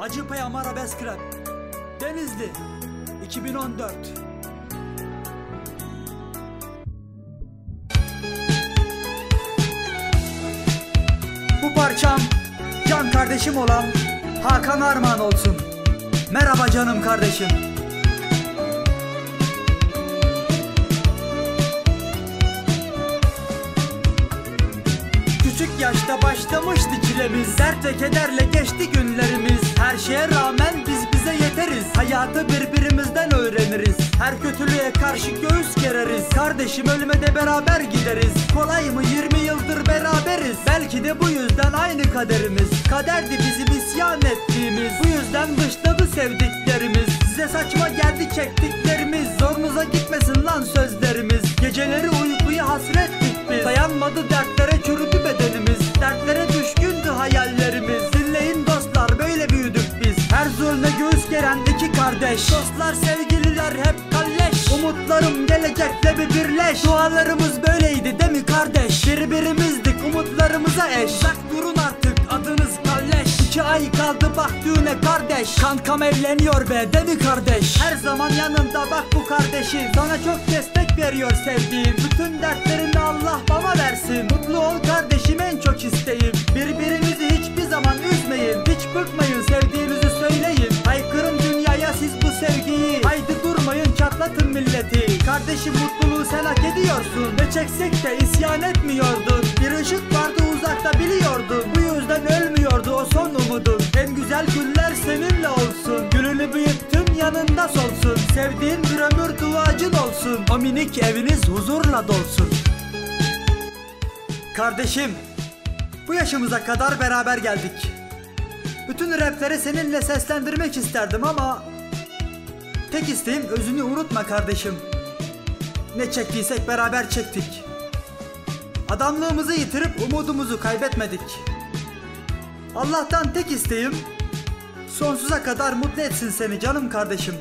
Acıpayam Arabesk Rap Denizli 2014 Bu parçam can kardeşim olan Hakan Armağan olsun. Merhaba canım kardeşim. Yaşta başlamıştı çilemiz. Dert ve kederle geçti günlerimiz. Her şeye rağmen biz bize yeteriz. Hayatı birbirimizden öğreniriz. Her kötülüğe karşı göğüs gereriz. Kardeşim ölüme de beraber gideriz. Kolay mı? 20 yıldır beraberiz. Belki de bu yüzden aynı kaderimiz. Kaderdi bizim isyan ettiğimiz. Bu yüzden dışladı sevdiklerimiz. Size saçma geldi çektiklerimiz. Zorunuza gitmesin lan sözlerimiz. Geceleri uykuya hasrettik biz. Dayanmadı dertlere zulme göğüs geren iki kardeş. Dostlar sevgililer hep kalleş. Umutlarım gelecekle bir birleş. Dualarımız böyleydi değil mi kardeş? Birbirimizdik umutlarımıza eş. Uzak durun artık adınız kalleş. İki ay kaldı bak düğüne kardeş. Kankam evleniyor be değil mi kardeş? Her zaman yanında bak bu kardeşim Sana çok destek veriyor sevdiğim. Bütün dertlerini Allah bana versin. Mutlu ol kardeşim en çok isteğim çatlatın milleti Kardeşim mutluluğu sen hak ediyorsun. Ne çeksek de isyan etmiyordun Bir ışık vardı uzakta biliyordun Bu yüzden ölmüyordu o son umudun En güzel günler seninle olsun. Gülünü büyüttün yanında solsun. Sevdiğin bir ömür duacın olsun. O minik eviniz huzurla dolsun. Kardeşim bu yaşımıza kadar beraber geldik. Bütün rapleri seninle seslendirmek isterdim ama tek isteğim özünü unutma kardeşim. Ne çektiysek beraber çektik. Adamlığımızı yitirip umudumuzu kaybetmedik. Allah'tan tek isteğim sonsuza kadar mutlu etsin seni canım kardeşim.